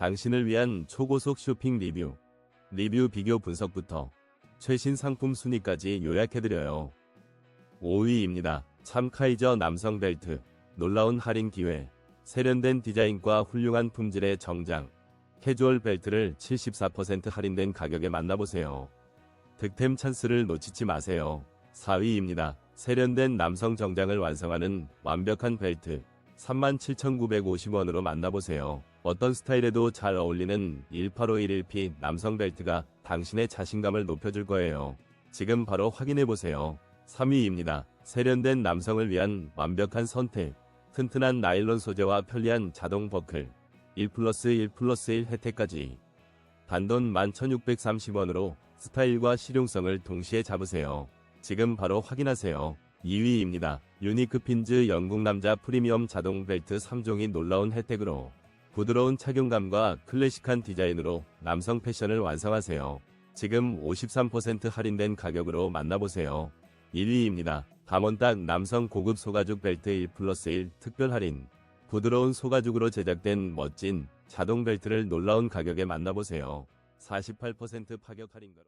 당신을 위한 초고속 쇼핑 리뷰, 리뷰 비교 분석부터 최신 상품 순위까지 요약해드려요. 5위입니다. 참카이저 남성 벨트, 놀라운 할인 기회, 세련된 디자인과 훌륭한 품질의 정장, 캐주얼 벨트를 74% 할인된 가격에 만나보세요. 득템 찬스를 놓치지 마세요. 4위입니다. 세련된 남성 정장을 완성하는 완벽한 벨트, 37,950원으로 만나보세요. 어떤 스타일에도 잘 어울리는 18511P 남성 벨트가 당신의 자신감을 높여줄 거예요. 지금 바로 확인해보세요. 3위입니다. 세련된 남성을 위한 완벽한 선택. 튼튼한 나일론 소재와 편리한 자동 버클. 1 플러스 1 플러스 1 혜택까지. 단돈 11,630원으로 스타일과 실용성을 동시에 잡으세요. 지금 바로 확인하세요. 2위입니다. 유니크 핀즈 영국 남자 프리미엄 자동 벨트 3종이 놀라운 혜택으로 부드러운 착용감과 클래식한 디자인으로 남성 패션을 완성하세요. 지금 53% 할인된 가격으로 만나보세요. 1위입니다. 감원딱 남성 고급 소가죽 벨트 1 플러스 1 특별 할인. 부드러운 소가죽으로 제작된 멋진 자동 벨트를 놀라운 가격에 만나보세요. 48% 파격 할인가로.